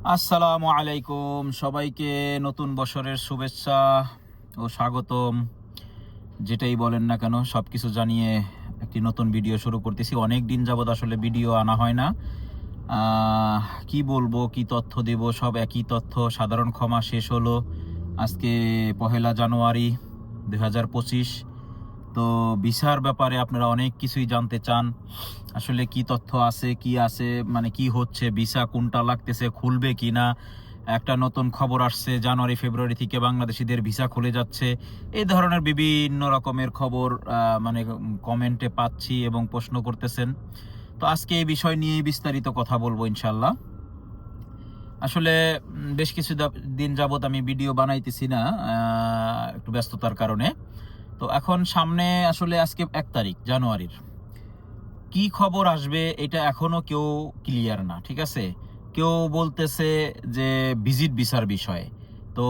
আসসালামু আলাইকুম। সবাইকে নতুন বছরের শুভেচ্ছা ও স্বাগতম। যেটাই বলেন না কেন সব কিছু জানিয়ে একটি নতুন ভিডিও শুরু করতেছি। অনেক দিন যাবৎ আসলে ভিডিও আনা হয় না। কি বলব, কি তথ্য দেব, সব একই তথ্য। সাধারণ ক্ষমা শেষ হলো আজকে পহেলা জানুয়ারি দুই হাজার পঁচিশ। তো ভিসার ব্যাপারে আপনারা অনেক কিছুই জানতে চান। আসলে কি তথ্য আছে, কি আছে মানে কি হচ্ছে, ভিসা কোনটা লাগতেছে, খুলবে কি না একটা নতুন খবর আসছে, জানুয়ারি, ফেব্রুয়ারি থেকে বাংলাদেশিদের ভিসা খুলে যাচ্ছে। এই ধরনের বিভিন্ন রকমের খবর মানে কমেন্টে পাচ্ছি এবং প্রশ্ন করতেছেন। তো আজকে এই বিষয় নিয়ে বিস্তারিত কথা বলব ইনশাল্লাহ আসলে বেশ কিছু দিন যাবত আমি ভিডিও বানাইতেছি না একটু ব্যস্ততার কারণে। তো এখন সামনে আসলে আজকে এক তারিখ, জানুয়ারির। কি খবর আসবে এটা এখনও কেউ ক্লিয়ার না, ঠিক আছে? কেউ বলতেছে যে ভিজিট ভিসার বিষয়ে। তো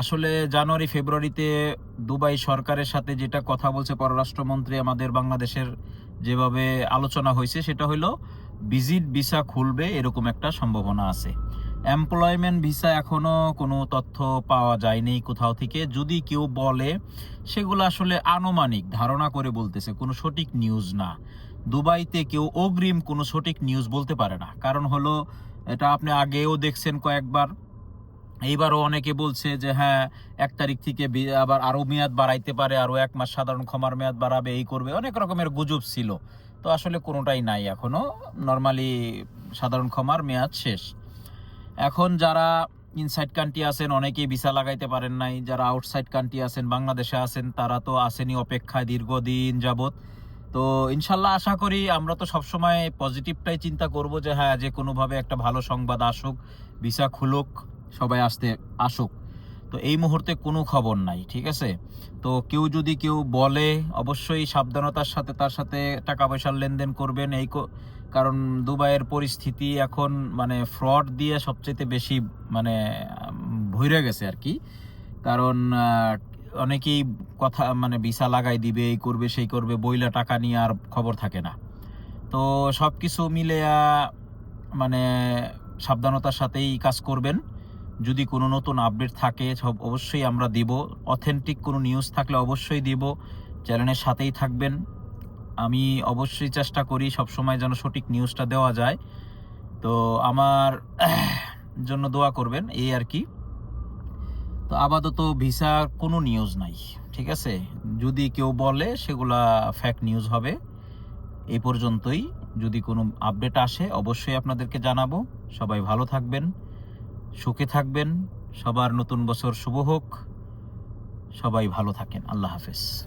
আসলে জানুয়ারি, ফেব্রুয়ারিতে দুবাই সরকারের সাথে যেটা কথা বলছে পররাষ্ট্রমন্ত্রী আমাদের বাংলাদেশের যেভাবে আলোচনা হয়েছে, সেটা হলো ভিজিট ভিসা খুলবে এরকম একটা সম্ভাবনা আছে। এমপ্লয়মেন্ট ভিসা এখনও কোনো তথ্য পাওয়া যায়নি কোথাও থেকে। যদি কেউ বলে, সেগুলো আসলে আনুমানিক, ধারণা করে বলতেছে, কোনো সঠিক নিউজ না। দুবাইতে কেউ অগ্রিম কোনো সঠিক নিউজ বলতে পারে না। কারণ হলো, এটা আপনি আগেও দেখছেন কয়েকবার। এইবারও অনেকে বলছে যে হ্যাঁ এক তারিখ থেকে আবার আরও মেয়াদ বাড়াইতে পারে, আরও এক মাস সাধারণ ক্ষমার মেয়াদ বাড়াবে, এই করবে। অনেক রকমের গুজব ছিল। তো আসলে কোনোটাই নাই এখনও নর্মালি সাধারণ ক্ষমার মেয়াদ শেষ। এখন যারা ইনসাইড কান্ট্রি আছেন, অনেকেই ভিসা লাগাইতে পারেন নাই। যারা আউটসাইড কান্ট্রি আছেন, বাংলাদেশে আছেন, তারা তো আসেনি অপেক্ষায় দীর্ঘদিন যাবত তো ইনশাল্লাহ আশা করি আমরা তো সবসময় পজিটিভটাই চিন্তা করব যে হ্যাঁ যে কোনোভাবে একটা ভালো সংবাদ আসুক ভিসা খুলুক, সবাই আসতে আসুক। তো এই মুহূর্তে কোনো খবর নাই, ঠিক আছে? তো কেউ যদি কেউ বলে, অবশ্যই সাবধানতার সাথে তার সাথে টাকা পয়সার লেনদেন করবেন, এই কারণ দুবাইয়ের পরিস্থিতি এখন মানে ফ্রড দিয়ে সবচেয়ে বেশি মানে ভইরে গেছে আর কি। কারণ অনেকেই কথা মানে ভিসা লাগাই দিবে, এই করবে, সেই করবে, বইলা টাকা নিয়ে আর খবর থাকে না। তো সব কিছু মিলে মানে সাবধানতার সাথেই কাজ করবেন। যদি কোনো নতুন আপডেট থাকে, সব অবশ্যই আমরা দিব। অথেন্টিক কোনো নিউজ থাকলে অবশ্যই দিব। চ্যানেলের সাথেই থাকবেন। আমি অবশ্যই চেষ্টা করি সবসময় যেন সঠিক নিউজটা দেওয়া যায়। তো আমার জন্য দোয়া করবেন, এই আর কি। তো আপাতত ভিসার কোনো নিউজ নাই, ঠিক আছে? যদি কেউ বলে সেগুলা ফ্যাক্ট নিউজ হবে এই পর্যন্তই। যদি কোনো আপডেট আসে, অবশ্যই আপনাদেরকে জানাব। সবাই ভালো থাকবেন, সুখে থাকবেন। সবার নতুন বছর শুভ হোক। সবাই ভালো থাকেন। আল্লাহ হাফেজ।